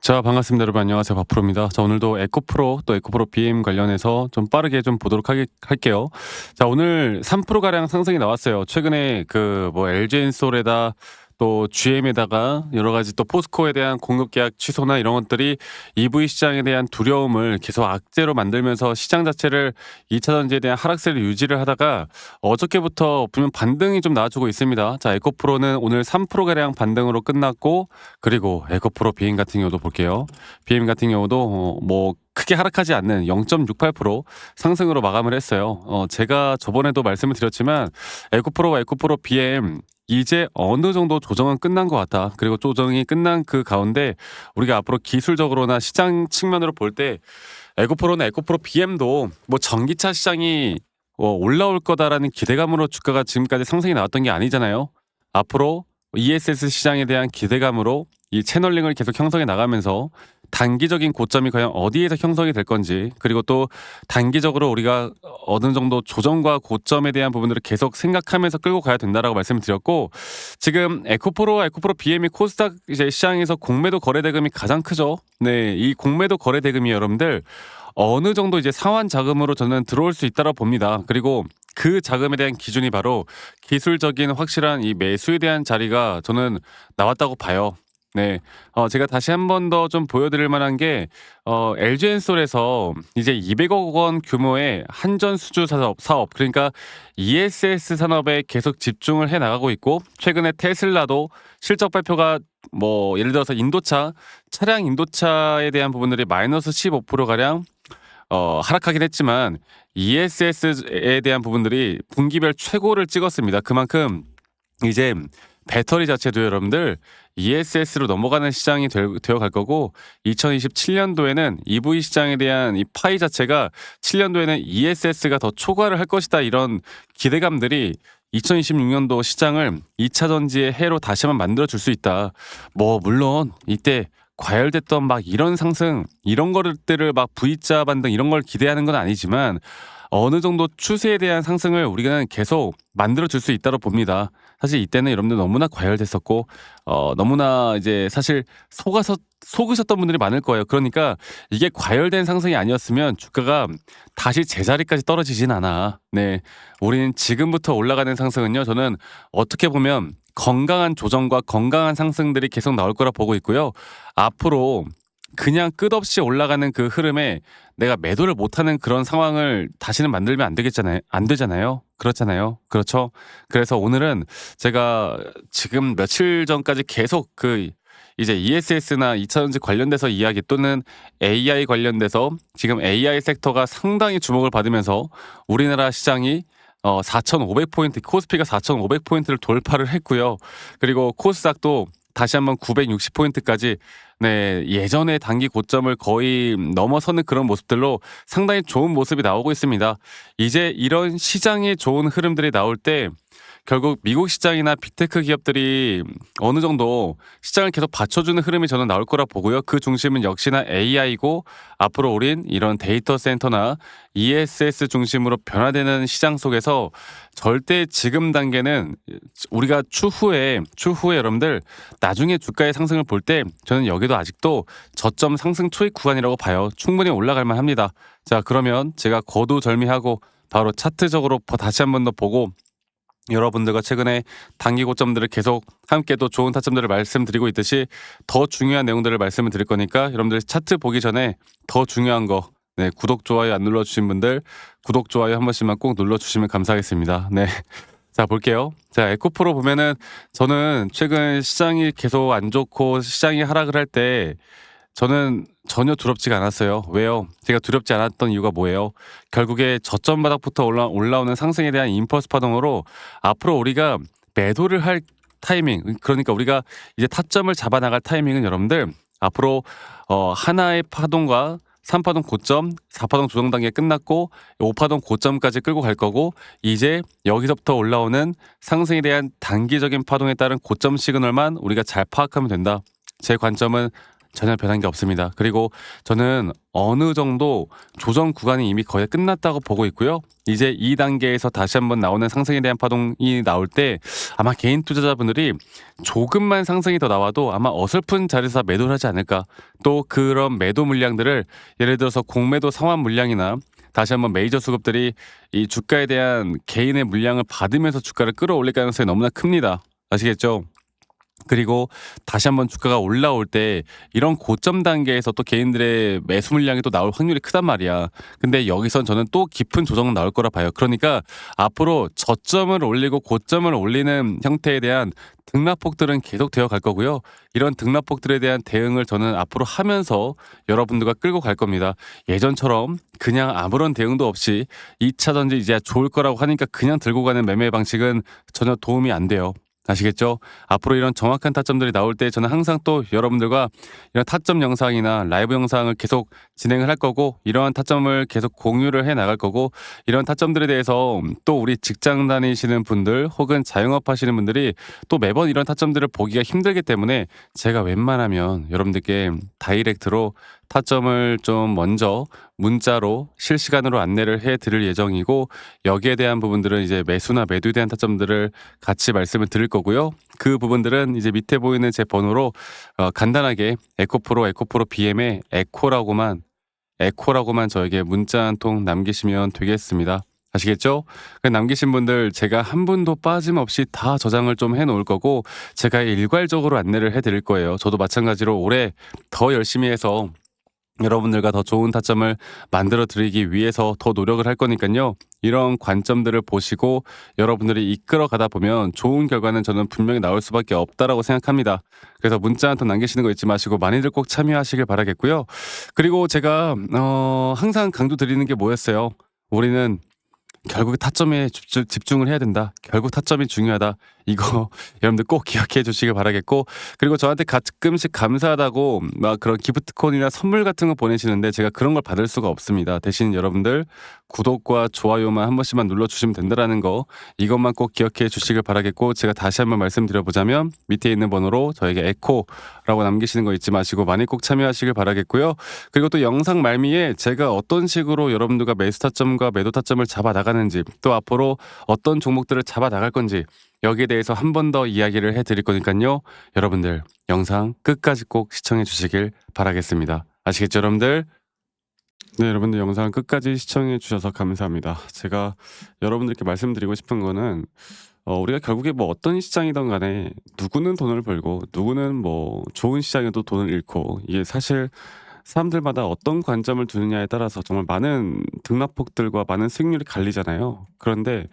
자, 반갑습니다. 여러분 안녕하세요. 바프로입니다. 자, 오늘도 에코프로 또 에코프로 BM 관련해서 좀 빠르게 좀 보도록 하게, 할게요. 자, 오늘 3% 가량 상승이 나왔어요. 최근에 그 뭐 LG엔솔에다 또 GM에다가 여러 가지 또 포스코에 대한 공급 계약 취소나 이런 것들이 EV 시장에 대한 두려움을 계속 악재로 만들면서 시장 자체를 2차 전지에 대한 하락세를 유지를 하다가 어저께부터 보면 반등이 좀 나와주고 있습니다. 자, 에코프로는 오늘 3%가량 반등으로 끝났고 그리고 에코프로 비행 같은 경우도 볼게요. BM 같은 경우도 어, 뭐 크게 하락하지 않는 0.68% 상승으로 마감을 했어요. 어, 제가 저번에도 말씀을 드렸지만 에코프로와 에코프로 BM 이제 어느 정도 조정은 끝난 것 같다. 그리고 조정이 끝난 그 가운데 우리가 앞으로 기술적으로나 시장 측면으로 볼 때 에코프로나 에코프로 BM도 뭐 전기차 시장이 어, 올라올 거다라는 기대감으로 주가가 지금까지 상승이 나왔던 게 아니잖아요. 앞으로 ESS 시장에 대한 기대감으로 이 채널링을 계속 형성해 나가면서 단기적인 고점이 과연 어디에서 형성이 될 건지 그리고 또 단기적으로 우리가 어느 정도 조정과 고점에 대한 부분들을 계속 생각하면서 끌고 가야 된다라고 말씀을 드렸고 지금 에코프로와 에코프로 BM이 코스닥 이제 시장에서 공매도 거래 대금이 가장 크죠. 네, 이 공매도 거래 대금이 여러분들 어느 정도 이제 상환 자금으로 저는 들어올 수 있다고 봅니다. 그리고 그 자금에 대한 기준이 바로 기술적인 확실한 이 매수에 대한 자리가 저는 나왔다고 봐요. 네. 어, 제가 다시 한번더 좀 보여드릴 만한 게, 어, LG엔솔에서 이제 200억 원 규모의 한전 수주 사업, 사업, 그러니까 ESS 산업에 계속 집중을 해 나가고 있고, 최근에 테슬라도 실적 발표가 뭐, 예를 들어서 인도차, 차량 인도차에 대한 부분들이 마이너스 15%가량 어, 하락하긴 했지만 ESS에 대한 부분들이 분기별 최고를 찍었습니다. 그만큼 이제 배터리 자체도 여러분들 ESS로 넘어가는 시장이 되 어 갈 거고 2027년도에는 EV 시장에 대한 이 파이 자체가 7년도에는 ESS가 더 초과를 할 것이다 이런 기대감들이 2026년도 시장을 2차 전지의 해로 다시 한번 만들어 줄 수 있다. 뭐 물론 이때 과열됐던 막 이런 상승 이런 것들을 막 V자 반등 이런 걸 기대하는 건 아니지만 어느 정도 추세에 대한 상승을 우리가 계속 만들어 줄 수 있다고 봅니다. 사실 이때는 여러분들 너무나 과열됐었고 어 너무나 이제 사실 속아서 속으셨던 분들이 많을 거예요. 그러니까 이게 과열된 상승이 아니었으면 주가가 다시 제자리까지 떨어지진 않아. 네. 우리는 지금부터 올라가는 상승은요. 저는 어떻게 보면 건강한 조정과 건강한 상승들이 계속 나올 거라 보고 있고요. 앞으로 그냥 끝없이 올라가는 그 흐름에 내가 매도를 못하는 그런 상황을 다시는 만들면 안 되겠잖아요. 안 되잖아요. 그렇잖아요. 그렇죠. 그래서 오늘은 제가 지금 며칠 전까지 계속 그 이제 ESS나 2차전지 관련돼서 이야기 또는 AI 관련돼서 지금 AI 섹터가 상당히 주목을 받으면서 우리나라 시장이 어 4,500포인트 코스피가 4,500포인트를 돌파를 했고요. 그리고 코스닥도 다시 한번 960포인트까지 네, 예전의 단기 고점을 거의 넘어서는 그런 모습들로 상당히 좋은 모습이 나오고 있습니다. 이제 이런 시장의 좋은 흐름들이 나올 때 결국 미국 시장이나 빅테크 기업들이 어느 정도 시장을 계속 받쳐주는 흐름이 저는 나올 거라 보고요. 그 중심은 역시나 AI고 앞으로 우린 이런 데이터 센터나 ESS 중심으로 변화되는 시장 속에서 절대 지금 단계는 우리가 추후에 추후에 여러분들 나중에 주가의 상승을 볼 때 저는 여기도 아직도 저점 상승 초입 구간이라고 봐요. 충분히 올라갈 만합니다. 자 그러면 제가 거두절미하고 바로 차트적으로 다시 한 번 더 보고 여러분들과 최근에 단기 고점들을 계속 함께 또 좋은 타점들을 말씀드리고 있듯이 더 중요한 내용들을 말씀을 드릴 거니까 여러분들 차트 보기 전에 더 중요한 거 네, 구독 좋아요 안 눌러 주신 분들 구독 좋아요 한 번씩만 꼭 눌러 주시면 감사하겠습니다. 네. 자 볼게요. 자 에코프로 보면은 저는 최근 시장이 계속 안 좋고 시장이 하락을 할때 저는 전혀 두렵지가 않았어요. 왜요? 제가 두렵지 않았던 이유가 뭐예요? 결국에 저점 바닥부터 올라, 올라오는 상승에 대한 임펄스 파동으로 앞으로 우리가 매도를 할 타이밍, 그러니까 우리가 이제 타점을 잡아 나갈 타이밍은 여러분들 앞으로 어, 하나의 파동과 3파동 고점, 4파동 조정 단계 끝났고 5파동 고점까지 끌고 갈 거고 이제 여기서부터 올라오는 상승에 대한 단기적인 파동에 따른 고점 시그널만 우리가 잘 파악하면 된다. 제 관점은 전혀 변한 게 없습니다. 그리고 저는 어느 정도 조정 구간이 이미 거의 끝났다고 보고 있고요. 이제 2단계에서 다시 한번 나오는 상승에 대한 파동이 나올 때 아마 개인 투자자분들이 조금만 상승이 더 나와도 아마 어설픈 자리에서 매도를 하지 않을까. 또 그런 매도 물량들을 예를 들어서 공매도 상환 물량이나 다시 한번 메이저 수급들이 이 주가에 대한 개인의 물량을 받으면서 주가를 끌어올릴 가능성이 너무나 큽니다. 아시겠죠? 그리고 다시 한번 주가가 올라올 때 이런 고점 단계에서 또 개인들의 매수 물량이 또 나올 확률이 크단 말이야. 근데 여기선 저는 또 깊은 조정은 나올 거라 봐요. 그러니까 앞으로 저점을 올리고 고점을 올리는 형태에 대한 등락폭들은 계속 되어 갈 거고요. 이런 등락폭들에 대한 대응을 저는 앞으로 하면서 여러분들과 끌고 갈 겁니다. 예전처럼 그냥 아무런 대응도 없이 2차 전지 이제 좋을 거라고 하니까 그냥 들고 가는 매매 방식은 전혀 도움이 안 돼요. 아시겠죠? 앞으로 이런 정확한 타점들이 나올 때 저는 항상 또 여러분들과 이런 타점 영상이나 라이브 영상을 계속 진행을 할 거고 이러한 타점을 계속 공유를 해 나갈 거고 이런 타점들에 대해서 또 우리 직장 다니시는 분들 혹은 자영업 하시는 분들이 또 매번 이런 타점들을 보기가 힘들기 때문에 제가 웬만하면 여러분들께 다이렉트로 타점을 좀 먼저 문자로 실시간으로 안내를 해 드릴 예정이고 여기에 대한 부분들은 이제 매수나 매도에 대한 타점들을 같이 말씀을 드릴 거고요. 그 부분들은 이제 밑에 보이는 제 번호로 어, 간단하게 에코프로 에코프로 BM에 에코라고만 에코라고만 저에게 문자 한 통 남기시면 되겠습니다. 아시겠죠? 그 남기신 분들 제가 한 분도 빠짐없이 다 저장을 좀 해놓을 거고 제가 일괄적으로 안내를 해드릴 거예요. 저도 마찬가지로 올해 더 열심히 해서 여러분들과 더 좋은 타점을 만들어 드리기 위해서 더 노력을 할 거니까요. 이런 관점들을 보시고 여러분들이 이끌어 가다 보면 좋은 결과는 저는 분명히 나올 수밖에 없다라고 생각합니다. 그래서 문자 한 통 남기시는 거 잊지 마시고 많이들 꼭 참여하시길 바라겠고요. 그리고 제가 어 항상 강조 드리는 게 뭐였어요? 우리는 결국 타점에 집중- 집중을 해야 된다. 결국 타점이 중요하다. 이거 여러분들 꼭 기억해 주시길 바라겠고 그리고 저한테 가끔씩 감사하다고 막 그런 기프트콘이나 선물 같은 거 보내시는데 제가 그런 걸 받을 수가 없습니다. 대신 여러분들 구독과 좋아요만 한 번씩만 눌러 주시면 된다라는 거 이것만 꼭 기억해 주시길 바라겠고 제가 다시 한번 말씀드려 보자면 밑에 있는 번호로 저에게 에코라고 남기시는 거 잊지 마시고 많이 꼭 참여하시길 바라겠고요. 그리고 또 영상 말미에 제가 어떤 식으로 여러분들과 매수 타점과 매도 타점을 잡아 나가 는지 또 앞으로 어떤 종목들을 잡아 나갈 건지 여기에 대해서 한 번 더 이야기를 해드릴 거니까요. 여러분들 영상 끝까지 꼭 시청해 주시길 바라겠습니다. 아시겠죠, 여러분들? 네, 여러분들 영상 끝까지 시청해 주셔서 감사합니다. 제가 여러분들께 말씀드리고 싶은 거는 어, 우리가 결국에 뭐 어떤 시장이든 간에 누구는 돈을 벌고 누구는 뭐 좋은 시장에도 돈을 잃고 이게 사실 사람들마다 어떤 관점을 두느냐에 따라서 정말 많은 등락폭들과 많은 수익률이 갈리잖아요. 그런데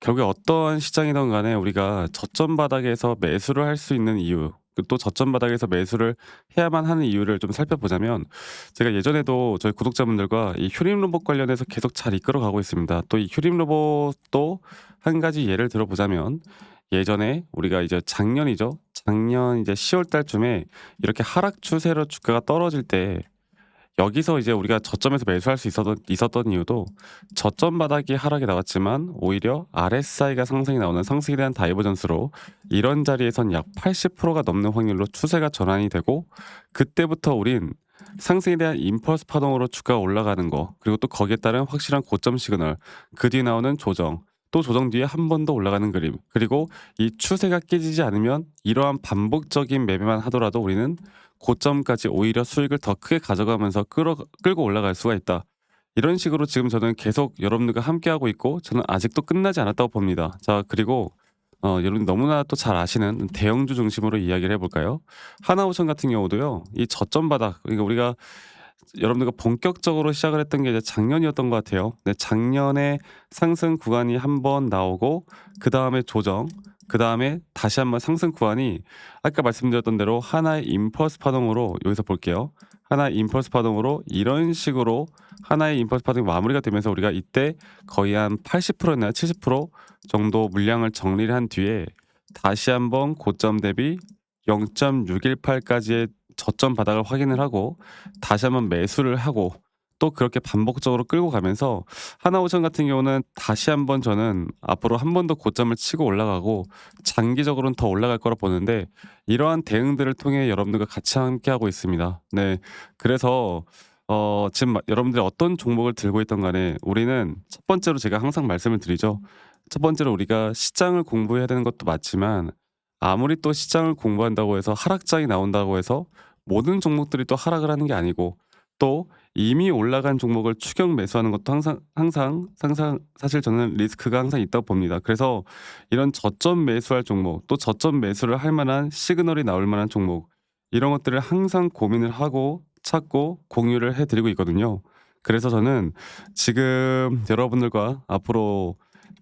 결국에 어떠한 시장이든 간에 우리가 저점 바닥에서 매수를 할 수 있는 이유, 그또 저점 바닥에서 매수를 해야만 하는 이유를 좀 살펴보자면 제가 예전에도 저희 구독자분들과 이 휴림 로봇 관련해서 계속 잘 이끌어 가고 있습니다. 또 이 휴림 로봇도 한 가지 예를 들어보자면 예전에 우리가 이제 작년이죠. 작년 이제 10월 달쯤에 이렇게 하락 추세로 주가가 떨어질 때 여기서 이제 우리가 저점에서 매수할 수 있었던, 있었던 이유도 저점 바닥이 하락이 나왔지만 오히려 RSI가 상승이 나오는 상승에 대한 다이버전스로 이런 자리에선 약 80%가 넘는 확률로 추세가 전환이 되고 그때부터 우린 상승에 대한 임펄스 파동으로 주가가 올라가는 거 그리고 또 거기에 따른 확실한 고점 시그널 그 뒤에 나오는 조정 또 조정 뒤에 한 번 더 올라가는 그림 그리고 이 추세가 깨지지 않으면 이러한 반복적인 매매만 하더라도 우리는 고점까지 오히려 수익을 더 크게 가져가면서 끌어, 끌고 올라갈 수가 있다. 이런 식으로 지금 저는 계속 여러분들과 함께하고 있고 저는 아직도 끝나지 않았다고 봅니다. 자 그리고 어, 여러분 너무나 또 잘 아시는 대형주 중심으로 이야기를 해볼까요? 하나오션 같은 경우도요. 이 저점 바닥 그러니까 우리가 여러분들과 본격적으로 시작을 했던 게 이제 작년이었던 것 같아요. 근데 작년에 상승 구간이 한 번 나오고 그 다음에 조정, 그 다음에 다시 한번 상승 구간이 아까 말씀드렸던 대로 하나의 임펄스 파동으로 여기서 볼게요. 하나의 임펄스 파동으로 이런 식으로 하나의 임펄스 파동이 마무리가 되면서 우리가 이때 거의 한 80%나 70% 정도 물량을 정리를 한 뒤에 다시 한번 고점 대비 0.618까지의 저점 바닥을 확인을 하고 다시 한번 매수를 하고 또 그렇게 반복적으로 끌고 가면서 하나오션 같은 경우는 다시 한번 저는 앞으로 한 번 더 고점을 치고 올라가고 장기적으로는 더 올라갈 거라 보는데 이러한 대응들을 통해 여러분들과 같이 함께 하고 있습니다. 네. 그래서 어 지금 마 여러분들이 어떤 종목을 들고 있든 간에 우리는 첫 번째로 제가 항상 말씀을 드리죠. 첫 번째로 우리가 시장을 공부해야 되는 것도 맞지만 아무리 또 시장을 공부한다고 해서 하락장이 나온다고 해서 모든 종목들이 또 하락을 하는 게 아니고 또 이미 올라간 종목을 추격 매수하는 것도 항상 항상 항상 사실 저는 리스크가 항상 있다고 봅니다. 그래서 이런 저점 매수할 종목 또 저점 매수를 할 만한 시그널이 나올 만한 종목 이런 것들을 항상 고민을 하고 찾고 공유를 해 드리고 있거든요. 그래서 저는 지금 여러분들과 앞으로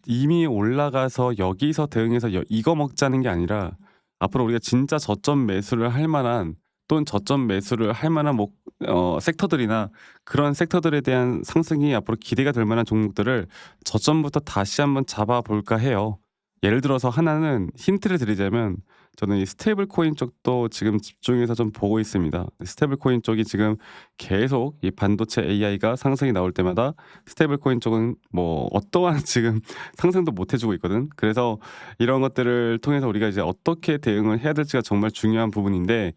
이미 올라가서 여기서 대응해서 여 이거 먹자는 게 아니라 앞으로 우리가 진짜 저점 매수를 할 만한 또는 저점 매수를 할 만한 뭐어 섹터들이나 그런 섹터들에 대한 상승이 앞으로 기대가 될 만한 종목들을 저점부터 다시 한번 잡아 볼까 해요. 예를 들어서 하나는 힌트를 드리자면 저는 이 스테이블 코인 쪽도 지금 집중해서 좀 보고 있습니다. 스테이블 코인 쪽이 지금 계속 이 반도체 AI가 상승이 나올 때마다 스테이블 코인 쪽은 뭐 어떠한 지금 상승도 못 해주고 있거든. 그래서 이런 것들을 통해서 우리가 이제 어떻게 대응을 해야 될지가 정말 중요한 부분인데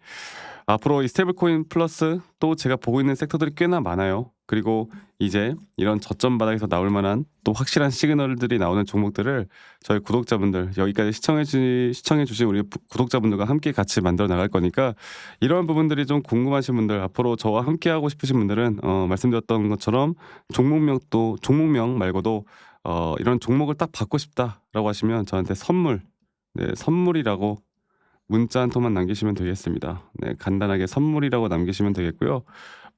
앞으로 이 스테이블 코인 플러스 또 제가 보고 있는 섹터들이 꽤나 많아요. 그리고 이제 이런 저점 바닥에서 나올 만한 또 확실한 시그널들이 나오는 종목들을 저희 구독자분들 여기까지 시청해 주 시청해 주신 우리 부 구독자분들과 함께 같이 만들어 나갈 거니까 이러한 부분들이 좀 궁금하신 분들 앞으로 저와 함께 하고 싶으신 분들은 어 말씀드렸던 것처럼 종목명도 종목명 말고도 어 이런 종목을 딱 받고 싶다라고 하시면 저한테 선물 네 선물이라고 문자 한 통만 남기시면 되겠습니다. 네 간단하게 선물이라고 남기시면 되겠고요.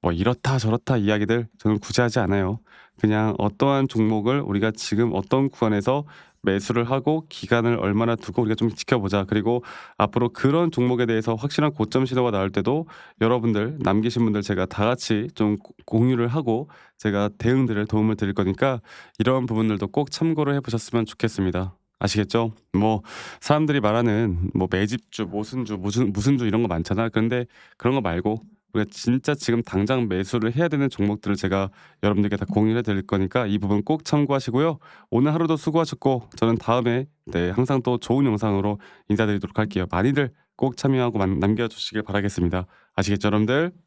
뭐 이렇다 저렇다 이야기들 저는 굳이 하지 않아요. 그냥 어떠한 종목을 우리가 지금 어떤 구간에서 매수를 하고 기간을 얼마나 두고 우리가 좀 지켜보자. 그리고 앞으로 그런 종목에 대해서 확실한 고점 신호가 나올 때도 여러분들 남기신 분들 제가 다 같이 좀고 공유를 하고 제가 대응들을 도움을 드릴 거니까 이런 부분들도 꼭 참고를 해 보셨으면 좋겠습니다. 아시겠죠? 뭐 사람들이 말하는 뭐 매집주, 모순주, 무슨 무슨 주 이런 거 많잖아. 그런데 그런 거 말고 우리가 진짜 지금 당장 매수를 해야 되는 종목들을 제가 여러분들께 다 공유해 드릴 거니까 이 부분 꼭 참고하시고요. 오늘 하루도 수고하셨고 저는 다음에 네 항상 또 좋은 영상으로 인사드리도록 할게요. 많이들 꼭 참여하고 만 남겨 주시길 바라겠습니다. 아시겠죠, 여러분들?